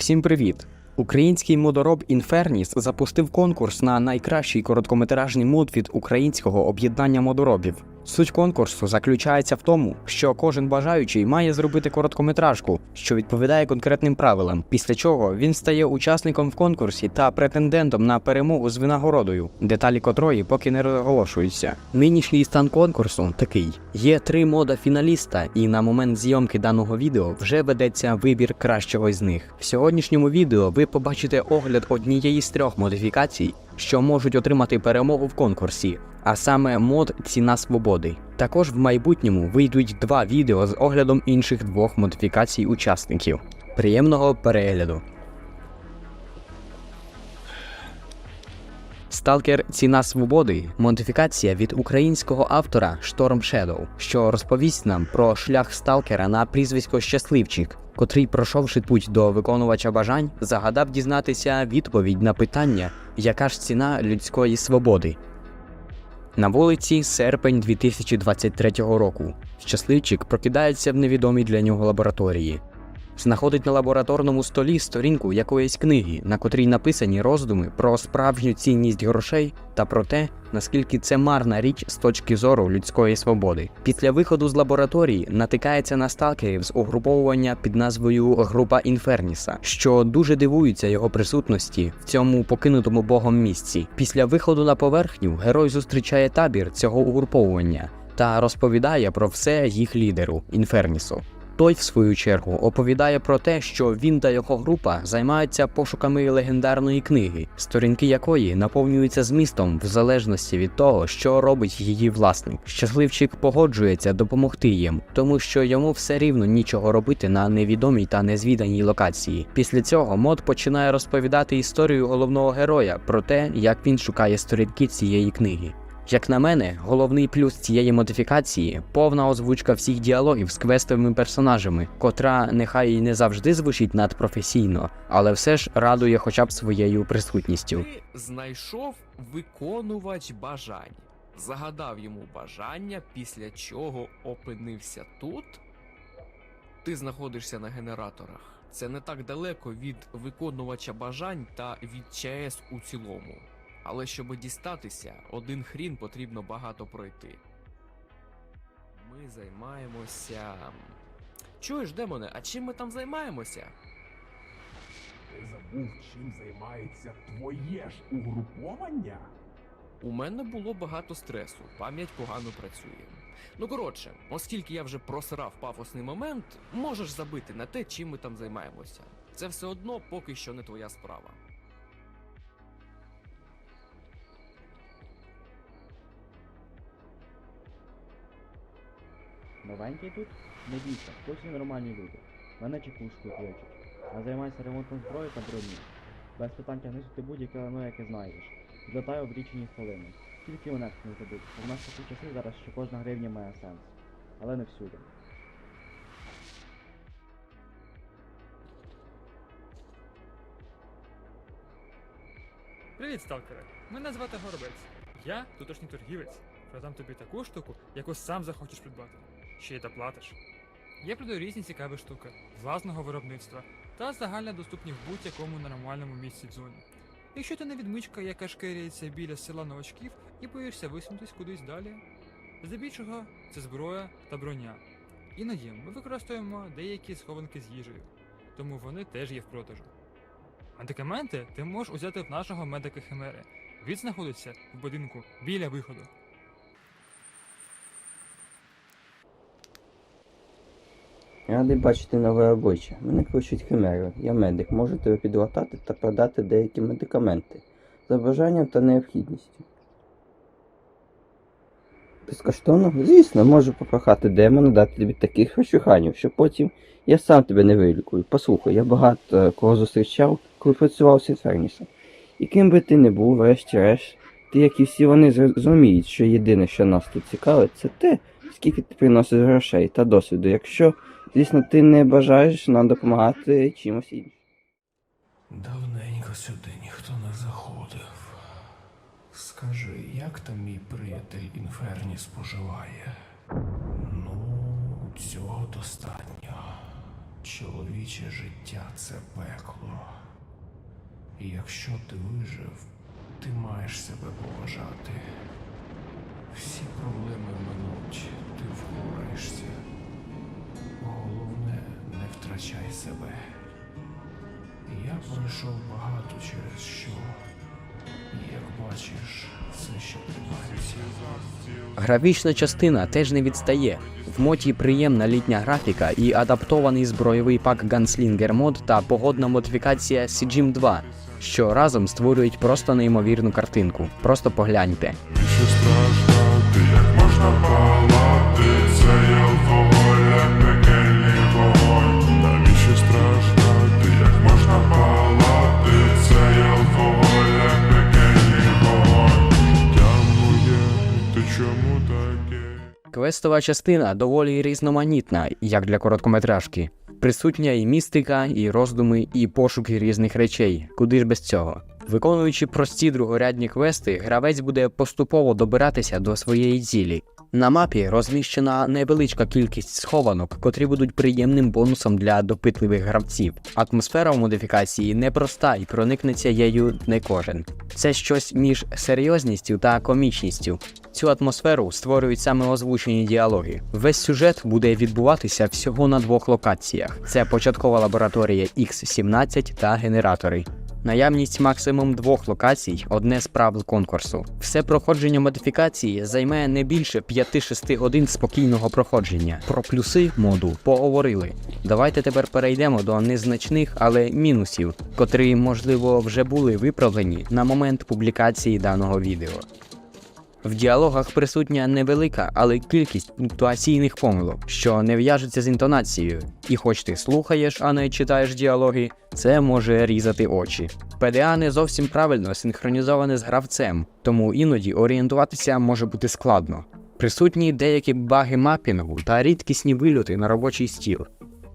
Всім привіт! Український модороб Інферніс запустив конкурс на найкращий короткометражний мод від українського об'єднання модоробів. Суть конкурсу заключається в тому, що кожен бажаючий має зробити короткометражку, що відповідає конкретним правилам, після чого він стає учасником в конкурсі та претендентом на перемогу з винагородою, деталі котрої поки не розголошуються. Нинішній стан конкурсу такий: є три мода фіналіста, і на момент зйомки даного відео вже ведеться вибір кращого з них. В сьогоднішньому відео ви побачите огляд однієї з трьох модифікацій, що можуть отримати перемогу в конкурсі, а саме мод Ціна свободи. Також в майбутньому вийдуть два відео з оглядом інших двох модифікацій учасників. Приємного перегляду! Сталкер Ціна свободи модифікація від українського автора Storm Shadow, що розповість нам про шлях сталкера на прізвисько Щасливчик, котрий, пройшовши путь до виконувача бажань, загадав дізнатися відповідь на питання, яка ж ціна людської свободи. На вулиці серпень 2023 року. Щасливчик прокидається в невідомій для нього лабораторії. Знаходить на лабораторному столі сторінку якоїсь книги, на котрій написані роздуми про справжню цінність грошей та про те, наскільки це марна річ з точки зору людської свободи. Після виходу з лабораторії натикається на сталкерів з угруповування під назвою Група Інферніса, що дуже дивуються його присутності в цьому покинутому богом місці. Після виходу на поверхню герой зустрічає табір цього угруповування та розповідає про все їх лідеру Інфернісу. Той, в свою чергу, оповідає про те, що він та його група займаються пошуками легендарної книги, сторінки якої наповнюються змістом в залежності від того, що робить її власник. Щасливчик погоджується допомогти їм, тому що йому все рівно нічого робити на невідомій та незвіданій локації. Після цього мод починає розповідати історію головного героя про те, як він шукає сторінки цієї книги. Як на мене, головний плюс цієї модифікації повна озвучка всіх діалогів з квестовими персонажами, котра нехай і не завжди звучить надпрофесійно, але все ж радує хоча б своєю присутністю. Ти знайшов виконувач бажань, загадав йому бажання, після чого опинився тут. Ти знаходишся на генераторах. Це не так далеко від виконувача бажань та від ЧАЕС у цілому. Але щоб дістатися, один хрін потрібно багато пройти. Ми займаємося. Чуєш, демоне, а чим ми там займаємося? Ти забув, чим займається твоє ж угруповання? У мене було багато стресу, пам'ять погано працює. Ну коротше, оскільки я вже просрав пафосний момент, можеш забити на те, чим ми там займаємося. Це все одно поки що не твоя справа. Новенький тут? Не бійся, точно нормальні люди. Мене чекушку кличуть. Я займаюся ремонтом зброї та броні. Без питань тягнусь ти будь-яке лано, яке знайдеш. В річні хвилини. Тільки мене не забудь. У нас такі часи зараз, що кожна гривня має сенс. Але не всюди. Привіт, сталкере! Мене звати Горобець. Я тутошній торгівець. Продам тобі таку штуку, яку сам захочеш придбати. Ще й доплатиш. Я продаю різні цікаві штуки власного виробництва та загально доступні в будь-якому нормальному місці дзоні. Якщо ти не відмичка, яка шкеряється біля села новачків і боїшся висунутись кудись далі. Здебільшого це зброя та броня. Іноді ми використовуємо деякі схованки з їжею, тому вони теж є в продажу. Медикаменти ти можеш узяти в нашого медика Химери. Він знаходиться в будинку біля виходу. Радий бачити нове обличчя. Мене кличуть Химерою. Я медик. Можу тебе підлатати та продати деякі медикаменти за бажанням та необхідністю. Безкоштовно? Звісно, можу попрохати демона дати тобі таких розчуханів, що потім я сам тебе не вилікую. Послухай, я багато е, кого зустрічав, коли працював з Інфернісом. І ким би ти не був, врешті-решт, ти, як і всі вони, зрозуміють, що єдине, що нас тут цікавить, це те, скільки ти приносиш грошей та досвіду. Якщо Звісно, ти не бажаєш нам допомагати чимось іншим. Давненько сюди ніхто не заходив. Скажи, як там мій приятель Інферні споживає? Ну, цього достатньо. Чоловіче життя це пекло. І якщо ти вижив, ти маєш себе поважати. Всі проблеми минуть, ти впораєшся. Головне, не втрачай себе. Я пройшов багато через що. Як бачиш, все ще тримаюся. Графічна частина теж не відстає. В моті приємна літня графіка і адаптований збройовий пак Gunslinger Mod та погодна модифікація Sigim 2, що разом створюють просто неймовірну картинку. Просто погляньте. Що страшно, як можна палати, це є алкоголь, як пекельний вогонь. Навіщо страшно, ти як можна палати, це є алкоголь, як пекельний вогонь. Життя моє, ти чому таке? Квестова частина доволі різноманітна, як для короткометражки. Присутня і містика, і роздуми, і пошуки різних речей. Куди ж без цього? Виконуючи прості другорядні квести, гравець буде поступово добиратися до своєї цілі. На мапі розміщена невеличка кількість схованок, котрі будуть приємним бонусом для допитливих гравців. Атмосфера в модифікації непроста і проникнеться ею не кожен. Це щось між серйозністю та комічністю. Цю атмосферу створюють саме озвучені діалоги. Весь сюжет буде відбуватися всього на двох локаціях: це початкова лабораторія X17 та генератори. Наявність максимум двох локацій одне з правил конкурсу. Все проходження модифікації займе не більше 5-6 годин спокійного проходження. Про плюси моду поговорили. Давайте тепер перейдемо до незначних, але мінусів, котрі, можливо, вже були виправлені на момент публікації даного відео. В діалогах присутня невелика, але кількість пунктуаційних помилок, що не в'яжеться з інтонацією. І хоч ти слухаєш, а не читаєш діалоги, це може різати очі. ПДА не зовсім правильно синхронізоване з гравцем, тому іноді орієнтуватися може бути складно. Присутні деякі баги мапінгу та рідкісні вильоти на робочий стіл.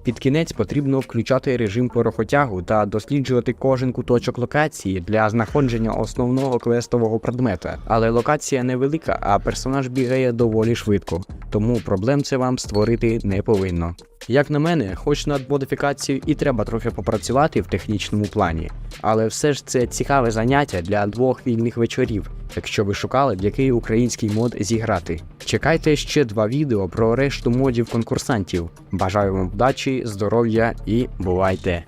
Під кінець потрібно включати режим порохотягу та досліджувати кожен куточок локації для знаходження основного квестового предмета. Але локація невелика, а персонаж бігає доволі швидко, тому проблем це вам створити не повинно. Як на мене, хоч над модифікацією і треба трохи попрацювати в технічному плані, але все ж це цікаве заняття для двох вільних вечорів, якщо ви шукали, в який український мод зіграти. Чекайте ще два відео про решту модів конкурсантів. Бажаю вам вдачі, здоров'я і бувайте!